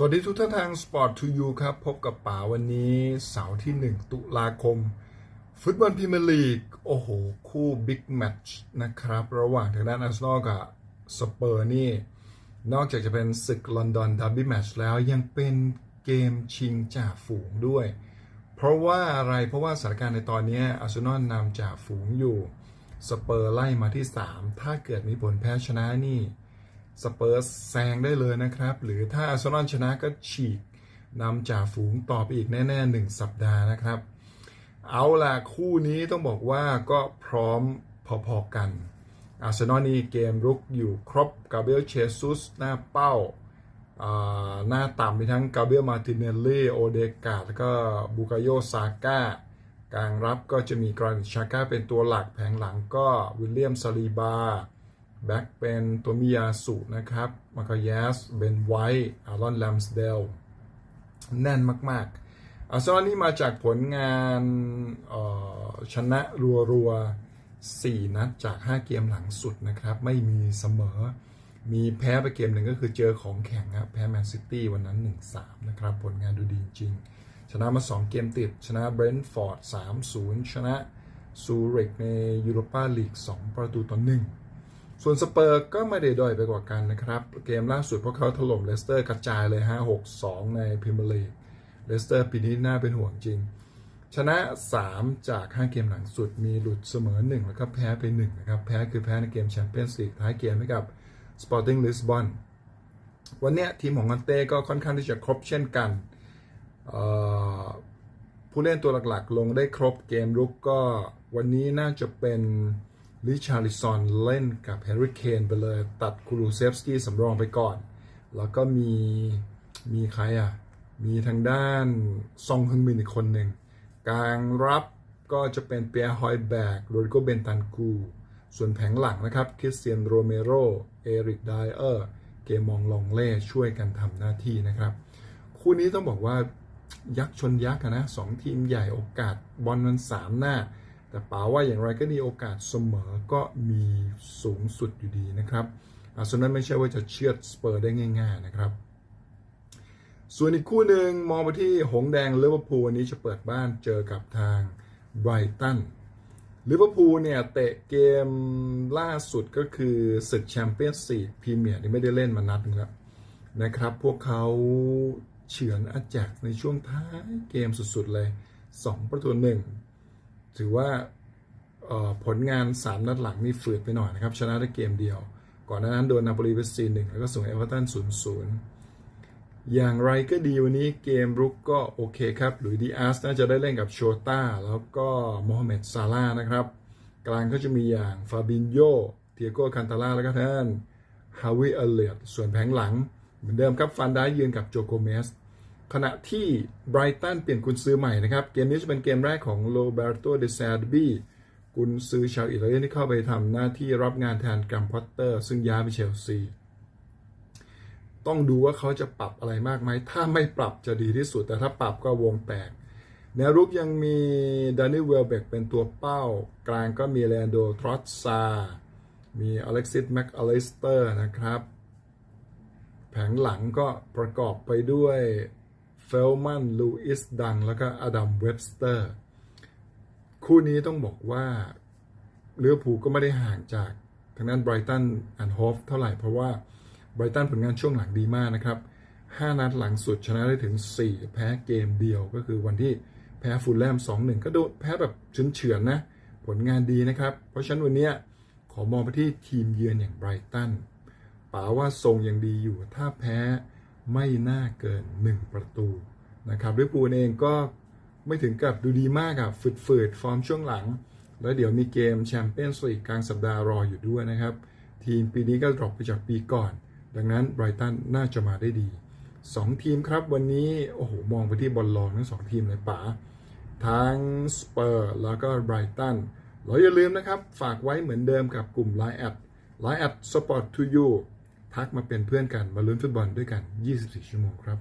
สวัสดีทุกท่านทาง Sport to You ครับ พบกับป๋าวันนี้เสาร์ที่ 1 ตุลาคม ฟุตบอลพรีเมียร์ลีก โอ้โห คู่บิ๊กแมตช์นะครับ ระหว่างทางด้านอาร์เซนอลกับสเปอร์นี่ นอกจากจะเป็นศึกลอนดอนดับบี้แมตช์แล้วยังเป็นเกมชิงจ่าฝูงด้วย เพราะว่าอะไรเพราะว่าสถานการณ์ในตอนนี้อาร์เซนอลนำจ่าฝูงอยู่ สเปอร์ไล่มาที่ 3 ถ้าเกิดมีผลแพ้ชนะนี่ สเปอร์สแซงได้เลยนะครับ หรือถ้าอาร์เซนอลชนะก็ฉีกนำจ่าฝูงต่อไปอีกแน่ๆหนึ่งสัปดาห์นะครับ เอาล่ะ คู่นี้ต้องบอกว่าก็พร้อมพอๆกัน อาร์เซนอลนี่เกมรุกอยู่ครบกาเบรียลเชซุสหน้าเป้าหน้าต่ำมีทั้งกาเบรียลมาติเนลลี่โอเดกาแล้วก็บูกาโยซาก้ากลางรับก็จะมีกรานิชาก้าเป็นตัวหลักแผงหลังก็วิลเลียมซาลีบา แบ็กเป็นตัวมิยาสุนะครับมาคายสเบนไวท์อารอนแลมสเดลแน่นมาก ๆ อาร์เซนอลนี่มาจากผลงานชนะรัวๆ 4 นัดจาก 5 เกมหลังสุดนะครับ ไม่มีเสมอ มีแพ้ไปเกมหนึ่งก็คือเจอของแข็งครับแพ้แมนซิตี้วันนั้น 1-3 นะครับ ผลงานดูดีจริง ชนะมา 2 เกมติด ชนะเบรนท์ฟอร์ด 3-0 ชนะซูริกในยูโรปาลีก 2 ประตูต่อ1 ส่วนสเปอร์ก็ไม่ได้ด้อยไปกว่ากันนะครับ เกมล่าสุดพวกเขาถล่มเลสเตอร์กระจายเลยฮะ6-2 ในพรีเมียร์ลีกเลสเตอร์ปีนี้น่าเป็นห่วงจริง ชนะ 3 จาก 5 เกมหลังสุดมีหลุดเสมอ 1 แล้วก็แพ้ไป1นะครับ แพ้คือแพ้ในเกมแชมเปี้ยนส์ลีกท้ายเกมให้กับ Sporting Lisbon วันนี้ทีมของกันเต้ก็ค่อนข้างที่จะครบเช่นกัน ผู้เล่นตัวหลักๆ ลงได้ครบเกมรุกก็วันนี้น่าจะเป็น ลิชาริซอนเล่นกับแฮร์รี่เคนไปเลย ตัดคูรูเซฟสกี้สำรองไปก่อน แล้วก็มี มีใครอะ มีทางด้านซองฮึงมินอีกคนหนึ่งกลางรับก็จะเป็นเปียร์ฮอยแบกโรดิโกเบนตันกู ส่วนแผงหลังนะครับคริสเตียนโรเมโรเอริกไดเออร์เกมองลองเล่ช่วยกันทำหน้าที่นะครับ คู่นี้ต้องบอกว่ายักษ์ชนยักษ์นะสองทีมใหญ่โอกาสบอลมันสามหน้า แต่ป๋าว่าอย่างไรก็ดีโอกาสเสมอก็มีสูงสุดอยู่ดีนะครับอาร์เซนอลไม่ใช่ว่าจะเชือดสเปอร์ได้ง่าย ๆนะครับ ส่วนอีกคู่หนึ่งมองไปที่หงแดงลิเวอร์พูลวันนี้จะเปิดบ้านเจอกับทางไบรตันลิเวอร์พูลเนี่ยเตะเกมล่าสุดก็คือศึกแชมเปี้ยนส์ลีกพรีเมียร์ที่ไม่ได้เล่นมานัดนึงแล้วนะครับ พวกเขาเฉือนอาแจกในช่วงท้ายเกมสุดๆเลย 2 ประตูหนึ่ง ถือว่าผลงาน 3 นัดหลังนี่ฝืดไปหน่อยนะครับ ชนะได้เกมเดียว ก่อนหน้านั้นโดนนาโปลีไป4 1แล้วก็ส่งเอเวอร์ตัน0 0อย่างไรก็ดีวันนี้เกมรุกก็โอเคครับหลุยดีอาร์สน่าจะได้เล่นกับโชต้า แล้วก็โมฮัมเหม็ดซาร่านะครับ กลางก็จะมีอย่างฟาบินโยเทียโกคันตาล่าแล้วก็ท่านฮาวิเอเลียตส่วนแผงหลัง เหมือนเดิมครับฟันได้ยืนกับโจโกเมส ขณะที่ไบรตันเปลี่ยนกุนซื้อใหม่นะครับ เกมนี้จะเป็นเกมแรกของโรเบร์โตเดซาร์บีกุนซื้อชาวอิตาเลียนที่เข้าไปทำหน้าที่รับงานแทนกัมพอตเตอร์ ซึ่งย้ายไปเชลซีต้องดูว่าเขาจะปรับอะไรมากไหม ถ้าไม่ปรับจะดีที่สุด แต่ถ้าปรับก็วงแตก แนวรุกยังมีดานิเวลเบกเป็นตัวเป้า กลางก็มีแลนโดทรอตซา มีอเล็กซิสแม็กอลิสเตอร์นะครับ แผงหลังก็ประกอบไปด้วย เฟลมันลูอิสดัง แล้วก็อดัมเว็บสเตอร์ คู่นี้ต้องบอกว่าเลือพูก็ไม่ได้ห่างจากทางด้านไบรตันแอนด์โฮฟเท่าไหร่เพราะว่าไบรตันผลงานช่วงหลังดีมากนะครับ 5 นัดหลังสุดชนะได้ถึง 4 แพ้เกมเดียวก็คือวันที่แพ้ฟูลแลม 2-1 ก็โดนแพ้แบบเฉือนๆนะ ผลงานดีนะครับ เพราะฉะนั้นวันนี้ขอมองไปที่ทีมเยือนอย่างไบรตันป๋าว่าทรงยังดีอยู่ ถ้าแพ้ ไม่น่าเกิน 1 ประตูนะครับด้วยปูลเองก็ไม่ถึงกับดูดีมากอะฝืดๆ ฟอร์มช่วงหลัง แล้วเดี๋ยวมีเกมแชมเปี้ยนส์ลีกกลางสัปดาห์รออยู่ด้วยนะครับ ทีมปีนี้ก็ดรอปไปจากปีก่อน ดังนั้นไบรตันน่าจะมาได้ดี 2 ทีมครับวันนี้โอ้โหมองไปที่บอลลองทั้ง2ทีมเลยป๋าทั้งสเปอร์แล้วก็ไบรตันเราอย่าลืมนะครับ ฝากไว้เหมือนเดิมกับกลุ่ม Line แอด Line แอด Sport to You ทักมาเป็นเพื่อนกัน มาลุ้นฟุตบอลด้วยกัน 24 ชั่วโมงครับ